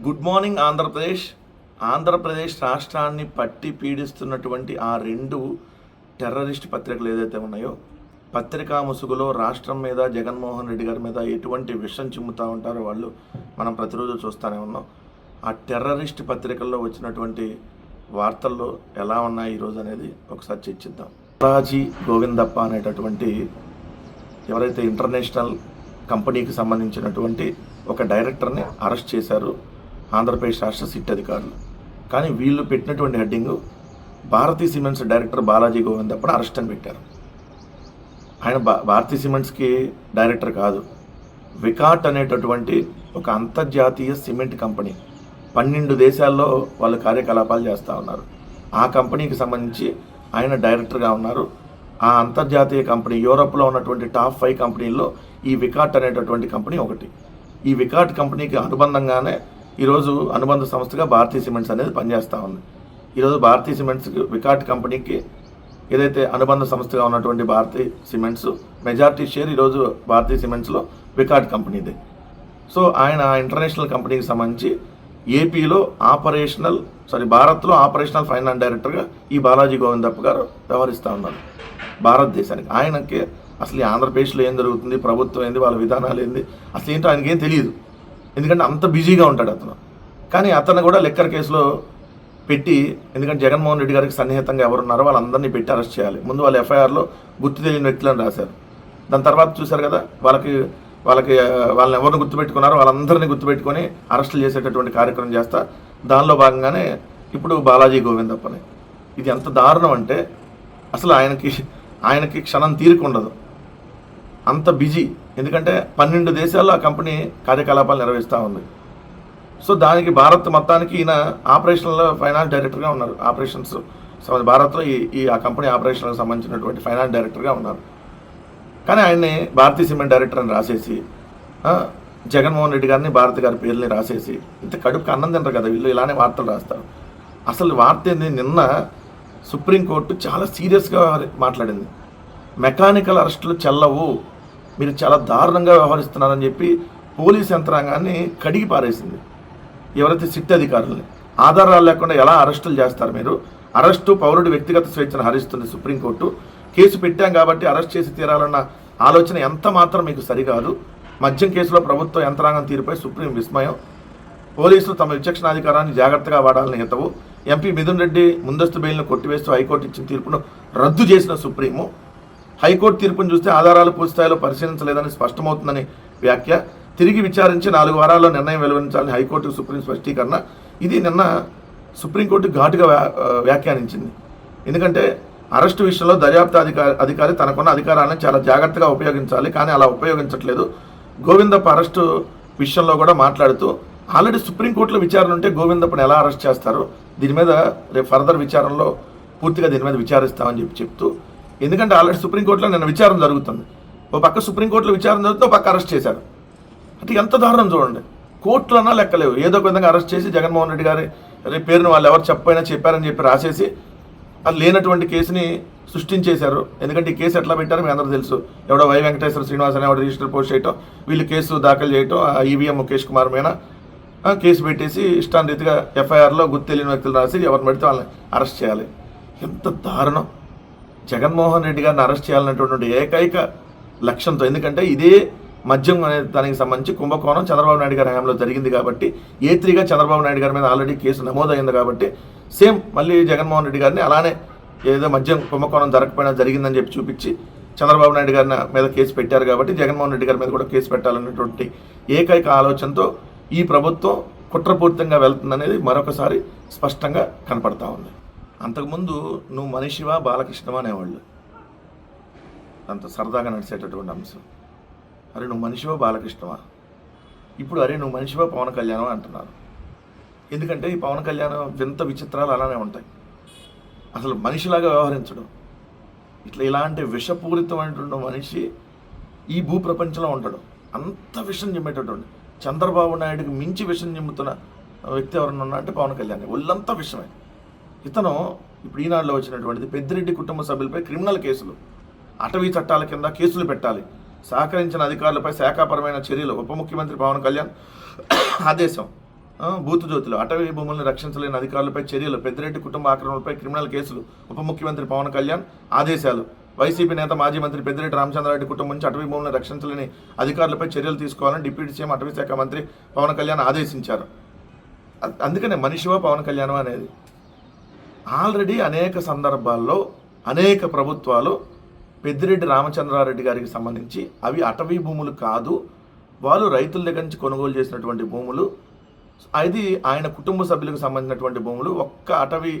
Good morning Andhra Pradesh Andhra Pradesh రాష్ట్రాన్ని పట్టి పీడిస్తున్నటువంటి ఆ రెండు టెర్రరిస్ట్ పత్రికలు ఏదైతే ఉన్నాయో పత్రికా ముసుగులో రాష్ట్రం మీద జగన్మోహన్ రెడ్డి గారి మీద ఎటువంటి విషం చిమ్ముతూ ఉంటారో వాళ్ళు మనం ప్రతిరోజు చూస్తూనే ఉన్నాం. ఆ టెర్రరిస్ట్ పత్రికల్లో వచ్చినటువంటి వార్తల్లో ఎలా ఉన్నాయి ఈరోజు అనేది ఒకసారి చర్చిద్దాం. రాజీ గోవిందప్ప అనేటటువంటి ఎవరైతే ఇంటర్నేషనల్ కంపెనీకి సంబంధించినటువంటి ఒక డైరెక్టర్ని అరెస్ట్ చేశారు. ఆంధ్రప్రదేశ్ రాష్ట్ర సిట్ అధికారులు. కానీ వీళ్ళు పెట్టినటువంటి heading Bharathi cements director Balaji Govind అప్పుడు అరెస్ట్ అని పెట్టారు. ఆయన భా భారతీ సిమెంట్స్కి డైరెక్టర్ కాదు. వికాట్ అనేటటువంటి ఒక అంతర్జాతీయ సిమెంట్ కంపెనీ పన్నెండు దేశాల్లో వాళ్ళు కార్యకలాపాలు చేస్తూ ఉన్నారు. ఆ కంపెనీకి సంబంధించి ఆయన డైరెక్టర్గా ఉన్నారు. ఆ అంతర్జాతీయ కంపెనీ యూరోప్లో ఉన్నటువంటి టాప్ ఫైవ్ కంపెనీల్లో ఈ వికాట్ అనేటటువంటి కంపెనీ ఒకటి. ఈ వికాట్ కంపెనీకి అనుబంధంగానే ఈరోజు అనుబంధ సంస్థగా భారతీయ సిమెంట్స్ అనేది పనిచేస్తూ ఉంది. ఈరోజు భారతీయ సిమెంట్స్కి వికాట్ కంపెనీకి ఏదైతే అనుబంధ సంస్థగా ఉన్నటువంటి భారతీయ సిమెంట్స్ మెజార్టీ షేర్ ఈరోజు భారతీయ సిమెంట్స్లో వికాట్ కంపెనీదే. సో ఆయన ఇంటర్నేషనల్ కంపెనీకి సంబంధించి ఏపీలో ఆపరేషనల్ సారీ భారత్లో ఆపరేషనల్ ఫైనాన్స్ డైరెక్టర్గా ఈ బాలాజీ గోవిందప్ప గారు వ్యవహరిస్తూ ఉన్నారు. భారతదేశానికి ఆయనకి అసలు ఈ ఆంధ్రప్రదేశ్లో ఏం జరుగుతుంది ప్రభుత్వం ఏంది వాళ్ళ విధానాలు ఏంది అసలు ఏంటో ఆయనకి ఏం తెలియదు ఎందుకంటే అంత బిజీగా ఉంటాడు అతను. కానీ అతను కూడా లెక్కర్ కేసులో పెట్టి ఎందుకంటే జగన్మోహన్ రెడ్డి గారికి సన్నిహితంగా ఎవరున్నారో వాళ్ళందరినీ పెట్టి అరెస్ట్ చేయాలి. ముందు వాళ్ళు ఎఫ్ఐఆర్లో గుర్తు తెలియని వ్యక్తులను రాశారు. దాని తర్వాత చూశారు కదా వాళ్ళకి వాళ్ళకి వాళ్ళని ఎవరిని గుర్తుపెట్టుకున్నారో వాళ్ళందరినీ గుర్తుపెట్టుకొని అరెస్టులు చేసేటటువంటి కార్యక్రమం చేస్తా. దానిలో భాగంగానే ఇప్పుడు బాలాజీ గోవిందప్పని. ఇది ఎంత దారుణం అంటే అసలు ఆయనకి ఆయనకి క్షణం తీరిక ఉండదు. అంత బిజీ. ఎందుకంటే పన్నెండు దేశాల్లో ఆ కంపెనీ కార్యకలాపాలు నిర్వహిస్తూ ఉంది. సో దానికి భారత్ మొత్తానికి ఈయన ఆపరేషన్లో ఫైనాన్స్ డైరెక్టర్గా ఉన్నారు. ఆపరేషన్స్ భారత్లో ఈ ఈ ఆ కంపెనీ ఆపరేషన్లకు సంబంధించినటువంటి ఫైనాన్స్ డైరెక్టర్గా ఉన్నారు. కానీ ఆయన్ని భారతీయ సిమెంట్ డైరెక్టర్ అని రాసేసి జగన్మోహన్ రెడ్డి గారిని భారత్ గారి పేర్లని రాసేసి ఇంత కడుపుకి అన్నం తింటారు కదా వీళ్ళు ఇలానే వార్తలు రాస్తారు. అసలు వార్త ఏంది? నిన్న సుప్రీంకోర్టు చాలా సీరియస్గా మాట్లాడింది. మెకానికల్ అరెస్టులు చెల్లవు. మీరు చాలా దారుణంగా వ్యవహరిస్తున్నారని చెప్పి పోలీస్ యంత్రాంగాన్ని కడిగి పారేసింది. ఎవరైతే సిట్ అధికారులని ఆధారాలు లేకుండా ఎలా అరెస్టులు చేస్తారు మీరు? అరెస్టు పౌరుడి వ్యక్తిగత స్వేచ్ఛను హరిస్తుంది సుప్రీంకోర్టు. కేసు పెట్టాం కాబట్టి అరెస్ట్ చేసి తీరాలన్న ఆలోచన ఎంత మాత్రం మీకు సరికాదు. మద్యం కేసులో ప్రభుత్వ యంత్రాంగం తీరుపై సుప్రీం విస్మయం. పోలీసులు తమ విచక్షణాధికారాన్ని జాగ్రత్తగా వాడాలని హితవు. ఎంపీ మిథున్ రెడ్డి ముందస్తు బెయిల్ను కొట్టివేస్తూ హైకోర్టు ఇచ్చిన తీర్పును రద్దు చేసిన సుప్రీము. హైకోర్టు తీర్పును చూస్తే ఆధారాలు పూర్తి స్థాయిలో పరిశీలించలేదని స్పష్టమవుతుందని వ్యాఖ్య. తిరిగి విచారించి నాలుగు వారాల్లో నిర్ణయం వెలువరించాలని హైకోర్టు సుప్రీం స్పష్టీకరణ. ఇది నిన్న సుప్రీంకోర్టు ఘాటుగా వ్యా- వ్యాఖ్యానించింది. ఎందుకంటే అరెస్టు విషయంలో దర్యాప్తు అధికారి అధికారి తనకున్న అధికారాన్ని చాలా జాగ్రత్తగా ఉపయోగించాలి కానీ అలా ఉపయోగించట్లేదు. గోవిందప్ప అరెస్టు విషయంలో కూడా మాట్లాడుతూ ఆల్రెడీ సుప్రీంకోర్టులో విచారణ ఉంటే గోవిందప్పని ఎలా అరెస్ట్ చేస్తారు? దీని మీద రేపు ఫర్దర్ విచారణలో పూర్తిగా దీని మీద విచారిస్తామని చెప్పి చెప్తూ ఎందుకంటే ఆల్రెడీ సుప్రీంకోర్టులో నిన్న విచారణ జరుగుతుంది. ఓ పక్క సుప్రీంకోర్టులో విచారణ జరుగుతుంది ఓ పక్క అరెస్ట్ చేశారు. అంటే ఎంత దారుణం చూడండి. కోర్టులన్నా లెక్కలేవు. ఏదో ఒక విధంగా అరెస్ట్ చేసి జగన్మోహన్ రెడ్డి గారి రేపు పేరును వాళ్ళు ఎవరు చెప్పైనా చెప్పారని చెప్పి రాసేసి అది లేనటువంటి కేసుని సృష్టించేశారు. ఎందుకంటే ఈ కేసు ఎట్లా పెట్టారో మీ అందరూ తెలుసు. ఎవడో వై వెంకటేశ్వర శ్రీనివాస్ అనే రిజిస్టర్ పోస్ట్ చేయటం వీళ్ళు కేసు దాఖలు చేయటం ఆ ఈవీఎం ముఖేష్ కుమార్ మీద ఆ, కేసు పెట్టేసి ఇష్టాంరీతిగా ఎఫ్ఐఆర్లో గుర్తు తెలియని వ్యక్తులు రాసి ఎవరిని పెడితే వాళ్ళని అరెస్ట్ చేయాలి. ఎంత దారుణం. జగన్మోహన్ రెడ్డి గారిని అరెస్ట్ చేయాలన్నటువంటి ఏకైక లక్ష్యంతో ఎందుకంటే ఇదే మద్యం అనే దానికి సంబంధించి కుంభకోణం చంద్రబాబు నాయుడు గారి హయాంలో జరిగింది కాబట్టి ఏ త్రీగా చంద్రబాబు నాయుడు గారి మీద ఆల్రెడీ కేసు నమోదైంది కాబట్టి సేమ్ మళ్ళీ జగన్మోహన్ రెడ్డి గారిని అలానే ఏదో మద్యం కుంభకోణం జరగకపోయినా జరిగిందని చెప్పి చూపించి చంద్రబాబు నాయుడు గారి మీద కేసు పెట్టారు కాబట్టి జగన్మోహన్ రెడ్డి గారి మీద కూడా కేసు పెట్టాలన్నటువంటి ఏకైక ఆలోచనతో ఈ ప్రభుత్వం కుట్రపూరితంగా వెళ్తుందనేది మరొకసారి స్పష్టంగా కనపడతా ఉంది. అంతకుముందు నువ్వు మనిషివా బాలకృష్ణవా అనేవాళ్ళు. అంత సరదాగా నడిచేటటువంటి అంశం. అరే నువ్వు మనిషివా బాలకృష్ణవా ఇప్పుడు అరే నువ్వు మనిషివా పవన్ కళ్యాణం అంటున్నారు. ఎందుకంటే ఈ పవన్ కళ్యాణం వింత విచిత్రాలు అలానే ఉంటాయి. అసలు మనిషిలాగా వ్యవహరించడం. ఇట్లా ఇలాంటి విషపూరితమైనటువంటి మనిషి ఈ భూ ప్రపంచంలో ఉంటాడు అంత విషం చెమ్మేటటువంటి చంద్రబాబు నాయుడుకి మించి విషం చెమ్ముతున్న వ్యక్తి ఎవరన్నా ఉన్నా అంటే పవన్ కళ్యాణ్. ఒళ్ళంతా విషమే. ఇతను ఇప్పుడు ఈనాడులో వచ్చినటువంటిది పెద్దిరెడ్డి కుటుంబ సభ్యులపై క్రిమినల్ కేసులు అటవీ చట్టాల కింద కేసులు పెట్టాలి. సహకరించిన అధికారులపై శాఖాపరమైన చర్యలు ఉప ముఖ్యమంత్రి పవన్ కళ్యాణ్ ఆదేశం. బూత్ బూతు అటవీ భూములను రక్షించలేని అధికారులపై చర్యలు పెద్దిరెడ్డి కుటుంబ ఆక్రమణలపై క్రిమినల్ కేసులు ఉప ముఖ్యమంత్రి పవన్ కళ్యాణ్ ఆదేశాలు. వైసీపీ నేత మాజీ మంత్రి పెద్దిరెడ్డి రామచంద్రారెడ్డి కుటుంబం నుంచి అటవీ భూములను రక్షించలేని అధికారులపై చర్యలు తీసుకోవాలని డిప్యూటీ సీఎం అటవీ శాఖ మంత్రి పవన్ కళ్యాణ్ ఆదేశించారు. అందుకనే మనిషివా పవన్ కళ్యాణం అనేది? ఆల్రెడీ అనేక సందర్భాల్లో అనేక ప్రభుత్వాలు పెద్దిరెడ్డి రామచంద్రారెడ్డి గారికి సంబంధించి అవి అటవీ భూములు కాదు. వాళ్ళు రైతుల దగ్గర నుంచి కొనుగోలు చేసినటువంటి భూములు అది ఆయన కుటుంబ సభ్యులకు సంబంధించినటువంటి భూములు ఒక్క అటవీ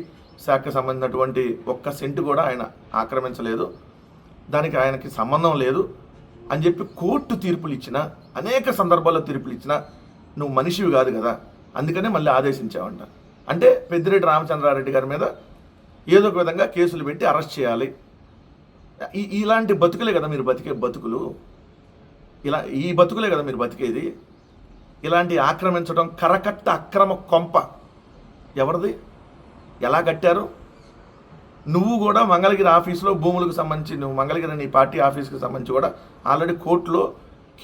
శాఖకు సంబంధించినటువంటి ఒక్క సెంటు కూడా ఆయన ఆక్రమించలేదు. దానికి ఆయనకి సంబంధం లేదు అని చెప్పి కోర్టు తీర్పులు ఇచ్చిన అనేక సందర్భాల్లో తీర్పులు ఇచ్చిన నువ్వు మనిషివి కాదు కదా అందుకనే మళ్ళీ ఆదేశించావంట. అంటే పెద్దిరెడ్డి రామచంద్రారెడ్డి గారి మీద ఏదో ఒక విధంగా కేసులు పెట్టి అరెస్ట్ చేయాలి. ఈ ఇలాంటి బతుకులే కదా మీరు బతికే బతుకులు. ఇలా ఈ బతుకులే కదా మీరు బతికేది. ఇలాంటి ఆక్రమించడం కరకట్ట అక్రమ కొంప. ఎవరిది? ఎలా కట్టారు? నువ్వు కూడా మంగళగిరి ఆఫీసులో భూములకు సంబంధించి నువ్వు మంగళగిరి నీ పార్టీ ఆఫీస్కి సంబంధించి కూడా ఆల్రెడీ కోర్టులో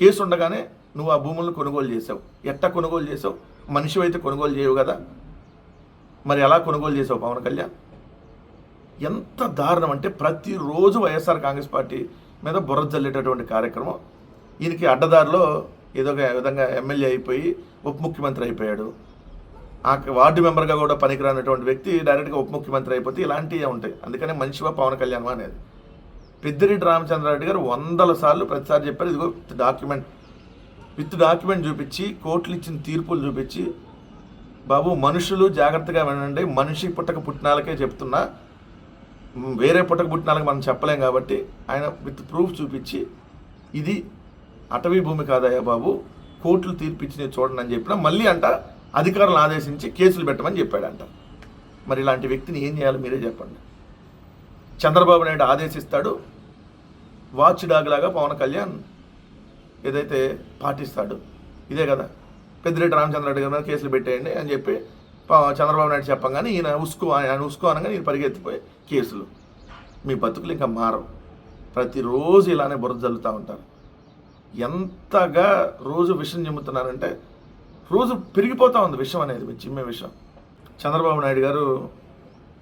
కేసు ఉండగానే నువ్వు ఆ భూములను కొనుగోలు చేసావు. ఎట్ట కొనుగోలు చేసావు? మనిషి అయితే కొనుగోలు చేయవు కదా. మరి ఎలా కొనుగోలు చేసావు పవన్ కళ్యాణ్? ఎంత దారుణం అంటే ప్రతిరోజు వైఎస్ఆర్ కాంగ్రెస్ పార్టీ మీద బుర్ర జల్లేటటువంటి కార్యక్రమం. ఈయనకి అడ్డదారిలో ఏదో ఒక విధంగా ఎమ్మెల్యే అయిపోయి ఉప ముఖ్యమంత్రి అయిపోయాడు. ఆ వార్డు మెంబర్గా కూడా పనికిరానటువంటి వ్యక్తి డైరెక్ట్గా ఉప ముఖ్యమంత్రి అయిపోతే ఇలాంటివే ఉంటాయి. అందుకనే మనిషివా పవన్ కళ్యాణ్ అనేది. పెద్దిరెడ్డి రామచంద్రారెడ్డి గారు వందల సార్లు ప్రతిసారి చెప్పారు ఇదిగో డాక్యుమెంట్ విత్ డాక్యుమెంట్ చూపించి కోర్టులు ఇచ్చిన తీర్పులు చూపించి బాబు మనుషులు జాగ్రత్తగా వినండి. మనిషి పుట్టక పుట్టినాలకే చెప్తున్నా. వేరే పుట్టక పుట్టినాలకు మనం చెప్పలేం కాబట్టి ఆయన విత్ ప్రూఫ్ చూపించి ఇది అటవీ భూమి కాదయ్యా బాబు కోర్టులు తీర్పిచ్చినవి చూడండి అని చెప్పినా మళ్ళీ అంట అధికారులను ఆదేశించి కేసులు పెట్టమని చెప్పాడంట. మరి ఇలాంటి వ్యక్తిని ఏం చేయాలో మీరే చెప్పండి. చంద్రబాబు నాయుడు ఆదేశిస్తాడు. వాచ్ డాగ్ లాగా పవన్ కళ్యాణ్ ఏదైతే పాటిస్తాడు ఇదే కదా. పెద్దిరెడ్డి రామచంద్రరెడ్డి గారి మీద కేసులు పెట్టేయండి అని చెప్పి చంద్రబాబు నాయుడు చెప్పంగానే ఈయన ఉసుకు ఆయన ఉసుకు అనగానే ఈయన పరిగెత్తిపోయి కేసులు. మీ బతుకులు ఇంకా మారవు. ప్రతిరోజు ఇలానే బురద జల్లుతూ ఉంటారు. ఎంతగా రోజు విషం చెమ్ముతున్నారంటే రోజు పెరిగిపోతూ ఉంది విషం అనేది మీ చిమ్మే విషయం చంద్రబాబు నాయుడు గారు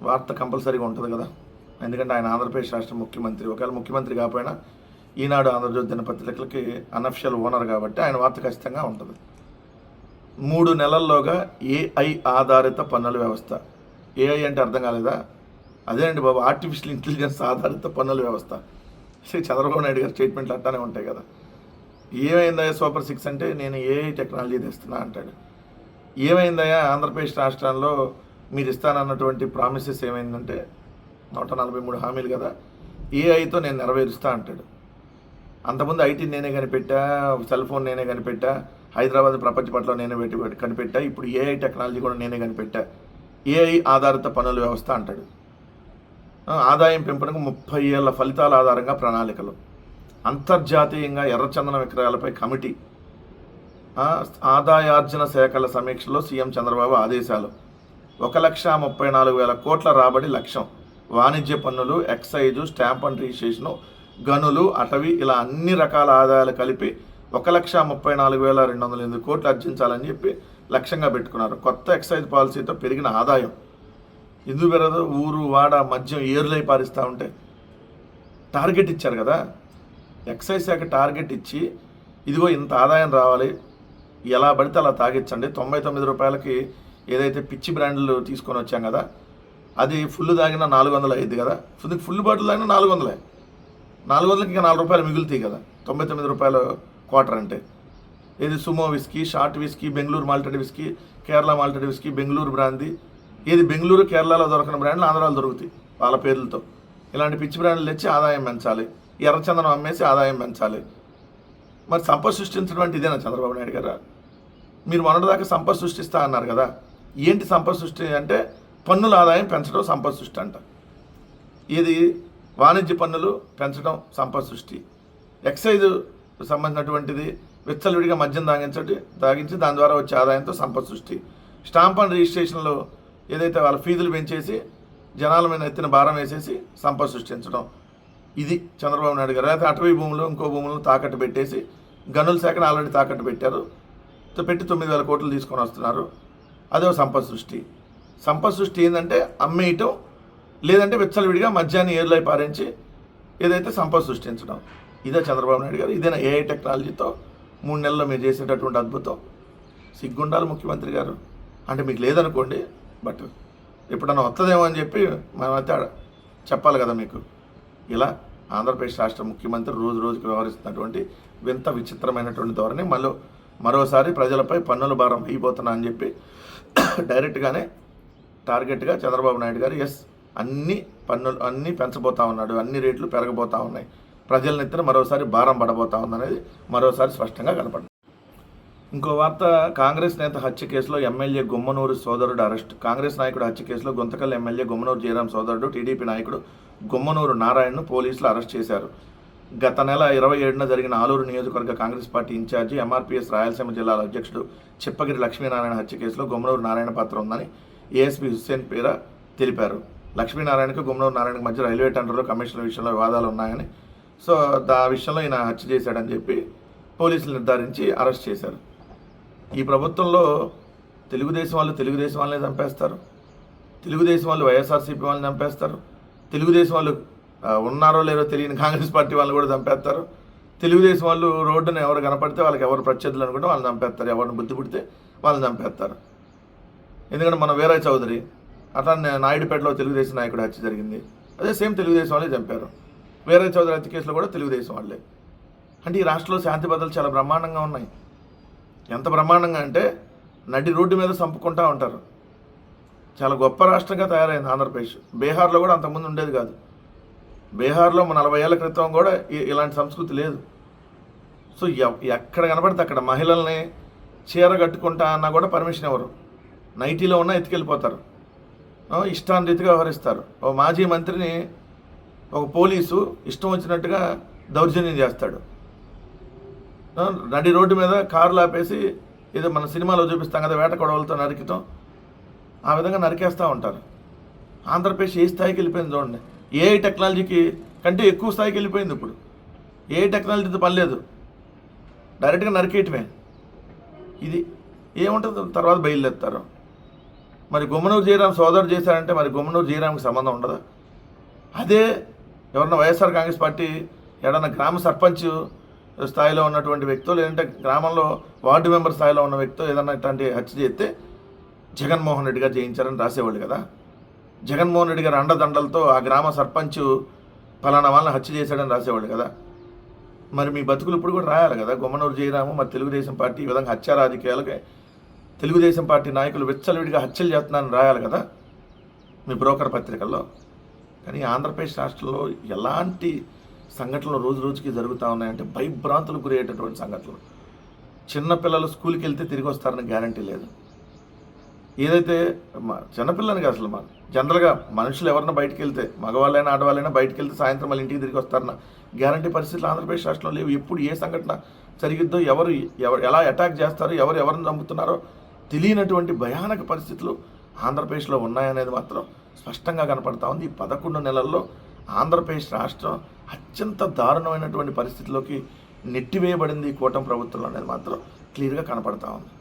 వార్త కంపల్సరీగా ఉంటుంది కదా. ఎందుకంటే ఆయన ఆంధ్రప్రదేశ్ రాష్ట్ర ముఖ్యమంత్రి. ఒకవేళ ముఖ్యమంత్రి కాకపోయినా ఈనాడు ఆంధ్రజ్యోతి దినపత్రికలకి అనఫిషియల్ ఓనర్ కాబట్టి ఆయన వార్త ఖచ్చితంగా ఉంటుంది. మూడు నెలల్లోగా ఏఐ ఆధారిత పన్నుల వ్యవస్థ. ఏఐ అంటే అర్థం కాలేదా? అదేనండి బాబు ఆర్టిఫిషియల్ ఇంటెలిజెన్స్ ఆధారిత పన్నుల వ్యవస్థ. శ్రీ చంద్రబాబు నాయుడు గారి స్టేట్మెంట్లు అట్టానే ఉంటాయి కదా. ఏమైందయ్యా సూపర్ సిక్స్ అంటే నేను ఏఐ టెక్నాలజీ తెస్తున్నా అంటాడు. ఏమైందయ్యా ఆంధ్రప్రదేశ్ రాష్ట్రంలో మీరు ఇస్తానన్నటువంటి ప్రామిసెస్ ఏమైందంటే నూట నలభై మూడు హామీలు కదా ఏఐతో నేను నెరవేరుస్తా అంటాడు. అంతకుముందు ఐటీ నేనే కనిపెట్టా సెల్ ఫోన్ నేనే కనిపెట్టా హైదరాబాద్ ప్రపంచ పట్ల నేనే పెట్టి కనిపెట్టా. ఇప్పుడు ఏఐ టెక్నాలజీ కూడా నేనే కనిపెట్టా. ఏఐ ఆధారిత పన్నుల వ్యవస్థ అంటాడు. ఆదాయం పెంపునకు ముప్పై ఏళ్ళ ఫలితాల ఆధారంగా ప్రణాళికలు. అంతర్జాతీయంగా ఎర్రచందన విక్రయాలపై కమిటీ. ఆదాయార్జన శాఖల సమీక్షలో సీఎం చంద్రబాబు ఆదేశాలు. ఒక లక్ష ముప్పై నాలుగు వేల కోట్ల రాబడి లక్ష్యం. వాణిజ్య పన్నులు ఎక్సైజు స్టాంప్ అండ్ రిజిస్ట్రేషను గనులు అటవీ ఇలా అన్ని రకాల ఆదాయాలు కలిపి ఒక లక్ష ముప్పై నాలుగు వేల రెండు వందల ఎనిమిది కోట్లు అర్జించాలని చెప్పి లక్ష్యంగా పెట్టుకున్నారు. కొత్త ఎక్సైజ్ పాలసీతో పెరిగిన ఆదాయం. ఎందుకు ఊరు వాడ మద్యం ఏరులై పారిస్తూ ఉంటే టార్గెట్ ఇచ్చారు కదా. ఎక్సైజ్ శాఖ టార్గెట్ ఇచ్చి ఇదిగో ఇంత ఆదాయం రావాలి ఎలా పడితే అలా తాగించండి తొంభై తొమ్మిది రూపాయలకి ఏదైతే పిచ్చి బ్రాండ్లు తీసుకొని వచ్చాం కదా అది ఫుల్ తాగిన నాలుగు వందలు అయ్యింది కదా. ఫుల్ ఫుల్ బాటిల్ తాగిన నాలుగు వందలే. నాలుగు వందలకి ఇంకా నాలుగు రూపాయలు మిగులుతాయి కదా. తొంభై తొమ్మిది రూపాయలు క్వార్టర్ అంటే. ఏది sumo whisky short whisky Bengaluru malted whisky Kerala malted whisky Bengaluru brandy. ఏది బెంగళూరు కేరళలో దొరకని బ్రాండ్లు ఆంధ్రాలో దొరుకుతాయి వాళ్ళ పేర్లతో. ఇలాంటి పిచ్చి బ్రాండ్లు తెచ్చి ఆదాయం పెంచాలి. ఎర్రచందనం అమ్మేసి ఆదాయం పెంచాలి. మరి సంపద సృష్టించడం ఇదేనా చంద్రబాబు నాయుడు గారు? మీరు మొన్నటిదాకా సంపద సృష్టిస్తా అన్నారు కదా. ఏంటి సంపద సృష్టి అంటే పన్నుల ఆదాయం పెంచడం సంపద సృష్టి అంట. ఇది వాణిజ్య పన్నులు పెంచడం సంపద సృష్టి. ఎక్సైజ్ సంబంధించినటువంటిది విచ్చలవిడిగా మద్యం తాగించటి తాగించి దాని ద్వారా వచ్చే ఆదాయంతో సంపద సృష్టి. స్టాంప్ అండ్ రిజిస్ట్రేషన్లో ఏదైతే వాళ్ళ ఫీజులు పెంచేసి జనాల మీద ఎత్తిన భారం వేసేసి సంపద సృష్టించడం. ఇది చంద్రబాబు నాయుడు గారు. లేకపోతే అటవీ భూములు ఇంకో భూములను తాకట్టు పెట్టేసి గనుల శాఖను ఆల్రెడీ తాకట్టు పెట్టారు. తో పెట్టి తొమ్మిది వేల కోట్లు తీసుకొని వస్తున్నారు. అదో సంపద సృష్టి. సంపద సృష్టి ఏంటంటే అమ్మేయటం లేదంటే విచ్చలవిడిగా మద్యాన్ని ఏర్లై పారించి ఏదైతే సంపద సృష్టించడం. ఇదే చంద్రబాబు నాయుడు గారు ఇదేనా ఏఐ టెక్నాలజీతో మూడు నెలల్లో మీరు చేసేటటువంటి అద్భుతం. సిగ్గుండాలి ముఖ్యమంత్రి గారు. అంటే మీకు లేదనుకోండి బట్ ఎప్పుడన్నా వస్తుందేమో అని చెప్పి మనమైతే చెప్పాలి కదా మీకు. ఇలా ఆంధ్రప్రదేశ్ రాష్ట్ర ముఖ్యమంత్రి రోజు రోజుకి వ్యవహరిస్తున్నటువంటి వింత విచిత్రమైనటువంటి ధోరణి. మళ్ళీ మరోసారి ప్రజలపై పన్నుల భారం అయిపోతున్నా అని చెప్పి డైరెక్ట్గానే టార్గెట్గా చంద్రబాబు నాయుడు గారు ఎస్ అన్ని పన్నులు అన్నీ పెంచబోతా ఉన్నాడు అన్ని రేట్లు పెరగబోతా ఉన్నాయి. ప్రజల నెత్తిన మరోసారి భారం పడబోతా ఉందనేది మరోసారి స్పష్టంగా కనపడింది ఇంకో వార్త కాంగ్రెస్ నేత హత్య కేసులో ఎమ్మెల్యే గుమ్మనూరు సోదరుడు అరెస్ట్. కాంగ్రెస్ నాయకుడు హత్య కేసులో గుంతకల్ ఎమ్మెల్యే గుమ్మనూరు జయరాం సోదరుడు టీడీపీ నాయకుడు గుమ్మనూరు నారాయణను పోలీసులు అరెస్ట్ చేశారు. గత నెల ఇరవై ఏడున జరిగిన ఆలూరు నియోజకవర్గ Congress party incharge M R P S Rayalaseema జిల్లాల అధ్యక్షుడు చిప్పగిరి లక్ష్మీనారాయణ హత్య కేసులో గుమ్మనూరు నారాయణ పాత్ర ఉందని ఏఎస్పీ హుస్సేన్ పేర తెలిపారు. లక్ష్మీనారాయణకు గుమ్మనూరు నారాయణకు మధ్య రైల్వే టెండర్లో కమిషన్ల విషయంలో వివాదాలు ఉన్నాయని సో దా విషయంలో ఈయన హత్య చేశాడని చెప్పి పోలీసులు నిర్ధారించి అరెస్ట్ చేశారు. ఈ ప్రభుత్వంలో తెలుగుదేశం వాళ్ళు తెలుగుదేశం వాళ్ళని చంపేస్తారు. తెలుగుదేశం వాళ్ళు వైఎస్ఆర్సీపీ వాళ్ళని చంపేస్తారు. తెలుగుదేశం వాళ్ళు ఉన్నారో లేరో తెలియని కాంగ్రెస్ పార్టీ వాళ్ళని కూడా చంపేస్తారు. తెలుగుదేశం వాళ్ళు రోడ్డున ఎవరు కనపడితే వాళ్ళకి ఎవరు ప్రత్యర్థులు అనుకుంటే వాళ్ళని చంపేస్తారు. ఎవరిని బుద్ధి పుడితే వాళ్ళని చంపేస్తారు. ఎందుకంటే మన వీరయ్య చౌదరి అట్లా నాయుడుపేటలో తెలుగుదేశం నాయకుడు హత్య జరిగింది. అదే సేమ్ తెలుగుదేశం వాళ్ళే చంపారు. వీరయ్య చౌదరి హత్య కేసులో కూడా తెలుగుదేశం వాళ్ళే. అంటే ఈ రాష్ట్రంలో శాంతి భద్రతలు చాలా బ్రహ్మాండంగా ఉన్నాయి. ఎంత బ్రహ్మాండంగా అంటే నడి రోడ్డు మీద చంపుకుంటా ఉంటారు. చాలా గొప్ప రాష్ట్రంగా తయారైంది ఆంధ్రప్రదేశ్. బీహార్లో కూడా అంతకుముందు ఉండేది కాదు. బీహార్లో నలభై ఏళ్ళ క్రితం కూడా ఇలాంటి సంస్కృతి లేదు. సో ఎక్కడ కనబడితే అక్కడ మహిళల్ని చీర కట్టుకుంటా అన్నా కూడా పర్మిషన్ ఇవ్వరు నైటీలో ఉన్నా ఎత్తుకెళ్ళిపోతారు. ఆ, ఇష్టానురీతిగా వ్యవహరిస్తారు. ఓ మాజీ మంత్రిని ఒక పోలీసు ఇష్టం వచ్చినట్టుగా దౌర్జన్యం చేస్తాడు. నడి రోడ్డు మీద కార్లు ఆపేసి ఏదో మన సినిమాలో చూపిస్తాం కదా వేట గొడవలతో నరికటం ఆ విధంగా నరికేస్తూ ఉంటారు. ఆంధ్రప్రదేశ్ ఏ స్థాయికి వెళ్ళిపోయింది చూడండి. ఏ టెక్నాలజీకి కంటే ఎక్కువ స్థాయికి వెళ్ళిపోయింది ఇప్పుడు. ఏ టెక్నాలజీతో పని లేదు. డైరెక్ట్గా నరికేయటమే. ఇది ఏముంటుంది? తర్వాత బయలుదేరుతారు. మరి గుమ్మనూరు జయరాం సోదరుడు చేశారంటే మరి గుమ్మనూరు జయరాంకి సంబంధం ఉండదా? అదే ఎవరన్నా వైఎస్ఆర్ కాంగ్రెస్ పార్టీ ఏడన్నా గ్రామ సర్పంచ్ స్థాయిలో ఉన్నటువంటి వ్యక్తో లేదంటే గ్రామంలో వార్డు మెంబర్ స్థాయిలో ఉన్న వ్యక్తో ఏదన్నా ఇట్లాంటి హత్య చేస్తే జగన్మోహన్ రెడ్డి గారు జయించారని రాసేవాళ్ళు కదా. జగన్మోహన్ రెడ్డి గారు అండదండలతో ఆ గ్రామ సర్పంచ్ ఫలానా వాళ్ళని హత్య చేశాడని రాసేవాళ్ళు కదా. మరి మీ బతుకులు ఇప్పుడు కూడా రాయాలి కదా. గుమ్మనూరు జయరాము మరి తెలుగుదేశం పార్టీ ఈ విధంగా హత్య రాజకీయాలకి తెలుగుదేశం పార్టీ నాయకులు విచ్చలవిడిగా హత్యలు చేస్తున్నారని రాయాలి కదా మీ బ్రోకర్ పత్రికల్లో. కానీ ఆంధ్రప్రదేశ్ రాష్ట్రంలో ఎలాంటి సంఘటనలు రోజు రోజుకి జరుగుతూ ఉన్నాయంటే భయభ్రాంతులు గురయ్యేటటువంటి సంఘటనలు. చిన్నపిల్లలు స్కూల్కి వెళ్తే తిరిగి వస్తారని గ్యారంటీ లేదు. ఏదైతే మా చిన్నపిల్లని కాదు అసలు మా జనరల్గా మనుషులు ఎవరైనా బయటకు వెళ్తే మగవాళ్ళైనా ఆడవాళ్ళైనా బయటకు వెళ్తే సాయంత్రం వాళ్ళ ఇంటికి తిరిగి వస్తారన్న గ్యారంటీ పరిస్థితులు ఆంధ్రప్రదేశ్ రాష్ట్రంలో లేవు. ఎప్పుడు ఏ సంఘటన జరిగిద్దో ఎవరు ఎవరు ఎలా అటాక్ చేస్తారో ఎవరు ఎవరిని చంపుతున్నారో తెలియనటువంటి భయానక పరిస్థితులు ఆంధ్రప్రదేశ్లో ఉన్నాయనేది మాత్రం స్పష్టంగా కనపడతా ఉంది. ఈ పదకొండు నెలల్లో ఆంధ్రప్రదేశ్ రాష్ట్రం అత్యంత దారుణమైనటువంటి పరిస్థితిలోకి నెట్టివేయబడింది ఈ కూటమి ప్రభుత్వం అనేది మాత్రం క్లియర్గా కనపడతా ఉంది.